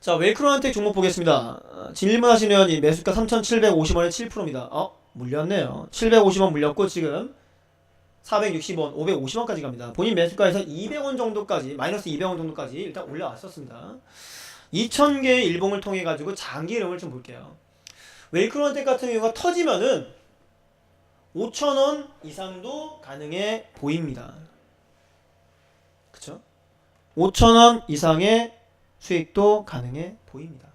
자, 웨이크론한테 종목 보겠습니다. 어, 질문하신 회원이 매수가 3,750원에 7%입니다. 어, 물렸네요. 750원 물렸고 지금 460원, 550원까지 갑니다. 본인 매수가에서 200원 정도까지, 마이너스 200원 정도까지 일단 올라왔었습니다. 2,000개의 일봉을 통해 가지고 장기 흐름을 좀 볼게요. 웨이크론텍 같은 경우가 터지면은 5,000원 이상도 가능해 보입니다. 그쵸? 5,000원 이상의 수익도 가능해 보입니다.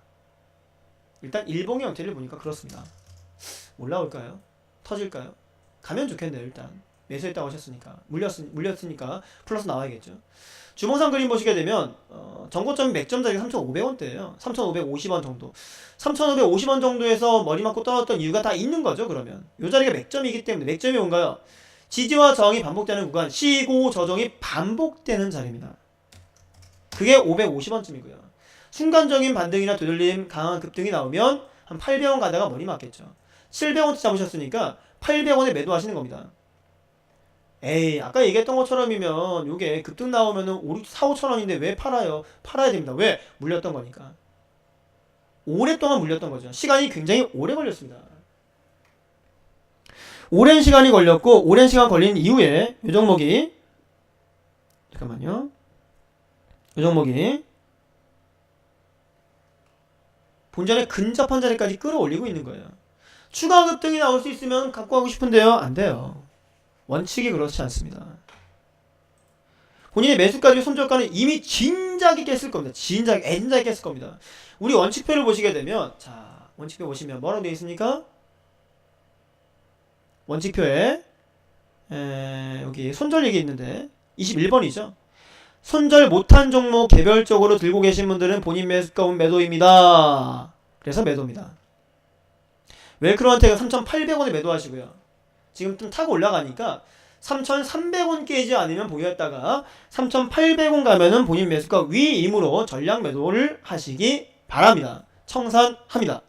일단 일봉의 형태를 보니까 그렇습니다. 올라올까요? 터질까요? 가면 좋겠네요, 일단. 매수했다고 하셨으니까. 물렸, 물렸으니까 플러스 나와야겠죠. 주봉상 그림 보시게 되면, 어, 정고점 맥점 자리가 3,500원대예요 3,550원 정도. 3,550원 정도에서 머리 맞고 떨어졌던 이유가 다 있는 거죠, 그러면. 요 자리가 맥점이기 때문에. 맥점이 뭔가요? 지지와 저항이 반복되는 구간, 시고 저정이 반복되는 자리입니다. 그게 550원쯤이고요. 순간적인 반등이나 되돌림, 강한 급등이 나오면 한 800원 가다가 머리 맞겠죠. 700원 잡으셨으니까 800원에 매도하시는 겁니다. 에이, 아까 얘기했던 것처럼이면 요게 급등 나오면은 5, 4, 5천 원인데 왜 팔아요? 팔아야 됩니다. 왜? 물렸던 거니까. 오랫동안 물렸던 거죠. 시간이 굉장히 오래 걸렸습니다. 오랜 시간이 걸렸고, 오랜 시간 걸린 이후에 요 종목이 잠깐만요. 이 종목이 본전에 근접한 자리까지 끌어올리고 있는 거예요. 추가 급등이 나올 수 있으면 갖고 가고 싶은데요. 안 돼요. 원칙이 그렇지 않습니다. 본인의 매수가지 손절가는 이미 진작에 깼을 겁니다. 진작, 애진작에 깼을 겁니다. 우리 원칙표를 보시게 되면, 자, 원칙표 보시면 뭐라고 되어 있습니까? 원칙표에, 에, 여기 손절 얘기 있는데, 21번이죠. 손절 못한 종목 개별적으로 들고 계신 분들은 본인 매수가 매도입니다. 그래서 매도입니다. 웰크로한테가 3,800원에 매도하시고요. 지금 좀 타고 올라가니까 3,300원 깨지 않으면 보유했다가 3,800원 가면은 본인 매수가 위임으로 전량 매도를 하시기 바랍니다. 청산합니다.